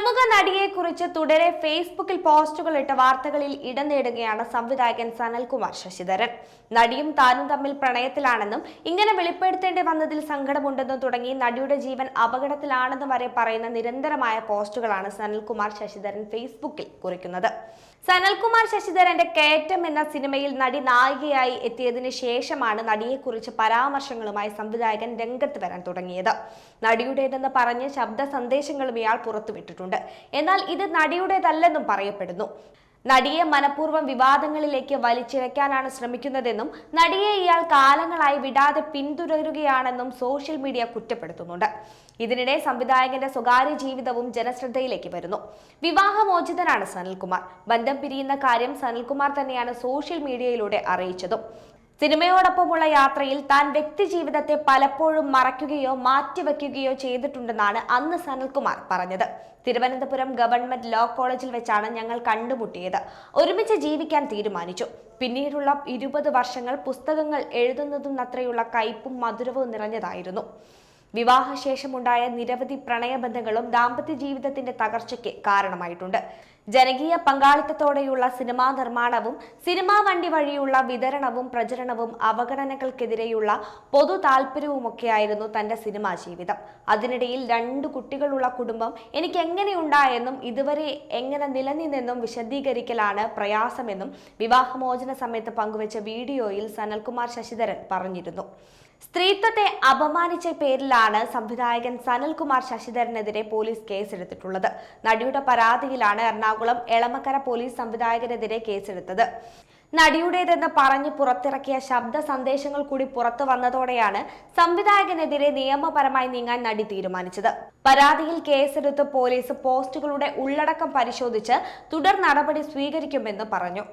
പ്രമുഖ നടിയെക്കുറിച്ച് തുടരെ ഫേസ്ബുക്കിൽ പോസ്റ്റുകൾ ഇട്ട വാർത്തകളിൽ ഇടം നേടുകയാണ് സംവിധായകൻ സനൽകുമാർ ശശിധരൻ. നടിയും താനും തമ്മിൽ പ്രണയത്തിലാണെന്നും ഇങ്ങനെ വെളിപ്പെടുത്തേണ്ടി വന്നതിൽ സങ്കടമുണ്ടെന്നും തുടങ്ങി നടിയുടെ ജീവൻ അപകടത്തിലാണെന്നും വരെ പറയുന്ന നിരന്തരമായ പോസ്റ്റുകളാണ് സനൽകുമാർ ശശിധരൻ ഫേസ്ബുക്കിൽ കുറിക്കുന്നത്. സനൽകുമാർ ശശിധരന്റെ കയറ്റം എന്ന സിനിമയിൽ നടി നായികയായി എത്തിയതിന് ശേഷമാണ് നടിയെക്കുറിച്ച് പരാമർശങ്ങളുമായി സംവിധായകൻ രംഗത്ത് വരാൻ തുടങ്ങിയത്. നടിയുടേതെന്ന് പറഞ്ഞ് ശബ്ദ സന്ദേശങ്ങളും ഇയാൾ പുറത്തുവിട്ടിട്ടുണ്ട്. എന്നാൽ ഇത് നടിയുടേതല്ലെന്നും പറയപ്പെടുന്നു. നടിയെ മനഃപൂർവം വിവാദങ്ങളിലേക്ക് വലിച്ചിഴക്കാനാണ് ശ്രമിക്കുന്നതെന്നും നടിയെ ഇയാൾ കാലങ്ങളായി വിടാതെ പിന്തുടരുകയാണെന്നും സോഷ്യൽ മീഡിയ കുറ്റപ്പെടുത്തുന്നുണ്ട്. ഇതിനിടെ സംവിധായകന്റെ സ്വകാര്യ ജീവിതവും ജനശ്രദ്ധയിലേക്ക് വരുന്നു. വിവാഹമോചിതനാണ് സനൽകുമാർ. ബന്ധം പിരിയുന്ന കാര്യം സനൽകുമാർ തന്നെയാണ് സോഷ്യൽ മീഡിയയിലൂടെ അറിയിച്ചതും. സിനിമയോടൊപ്പമുള്ള യാത്രയിൽ താൻ വ്യക്തി ജീവിതത്തെ പലപ്പോഴും മറയ്ക്കുകയോ മാറ്റിവെക്കുകയോ ചെയ്തിട്ടുണ്ടെന്നാണ് അന്ന് സനൽകുമാർ പറഞ്ഞത്. തിരുവനന്തപുരം ഗവൺമെന്റ് ലോ കോളേജിൽ വെച്ചാണ് ഞങ്ങൾ കണ്ടുമുട്ടിയത്. ഒരുമിച്ച് ജീവിക്കാൻ തീരുമാനിച്ചു. പിന്നീടുള്ള ഇരുപത് വർഷങ്ങൾ പുസ്തകങ്ങൾ എഴുതുന്നതും അത്രയുള്ള കയ്പും മധുരവും നിറഞ്ഞതായിരുന്നു. വിവാഹശേഷമുണ്ടായ നിരവധി പ്രണയബന്ധങ്ങളും ദാമ്പത്യ ജീവിതത്തിന്റെ തകർച്ചയ്ക്ക് കാരണമായിട്ടുണ്ട്. ജനകീയ പങ്കാളിത്തത്തോടെയുള്ള സിനിമാ നിർമ്മാണവും സിനിമാ വണ്ടി വഴിയുള്ള വിതരണവും പ്രചരണവും അവഗണനകൾക്കെതിരെയുള്ള പൊതു താല്പര്യവുമൊക്കെയായിരുന്നു തന്റെ സിനിമാ ജീവിതം. അതിനിടയിൽ രണ്ട് കുട്ടികളുള്ള കുടുംബം എനിക്ക് എങ്ങനെയുണ്ടായെന്നും ഇതുവരെ എങ്ങനെ നിലനിന്നെന്നും വിശദീകരിക്കലാണ് പ്രയാസമെന്നും വിവാഹമോചന സമയത്ത് പങ്കുവച്ച വീഡിയോയിൽ സനൽകുമാർ ശശിധരൻ പറഞ്ഞിരുന്നു. സ്ത്രീത്വത്തെ അപമാനിച്ച പേരിലാണ് സംവിധായകൻ സനൽകുമാർ ശശിധരനെതിരെ പോലീസ് കേസെടുത്തിട്ടുള്ളത്. നടിയുടെ പരാതിയിലാണ് എറണാകുളം എളമക്കര പോലീസ് സംവിധായകനെതിരെ കേസെടുത്തത്. നടിയുടേതെന്ന് പറഞ്ഞ് പുറത്തിറക്കിയ ശബ്ദ സന്ദേശങ്ങൾ കൂടി പുറത്തു വന്നതോടെയാണ് സംവിധായകനെതിരെ നിയമപരമായി നീങ്ങാൻ നടി തീരുമാനിച്ചത്. പരാതിയിൽ കേസെടുത്ത് പോലീസ് പോസ്റ്റുകളുടെ ഉള്ളടക്കം പരിശോധിച്ച് തുടർ നടപടി സ്വീകരിക്കുമെന്ന് പറഞ്ഞു.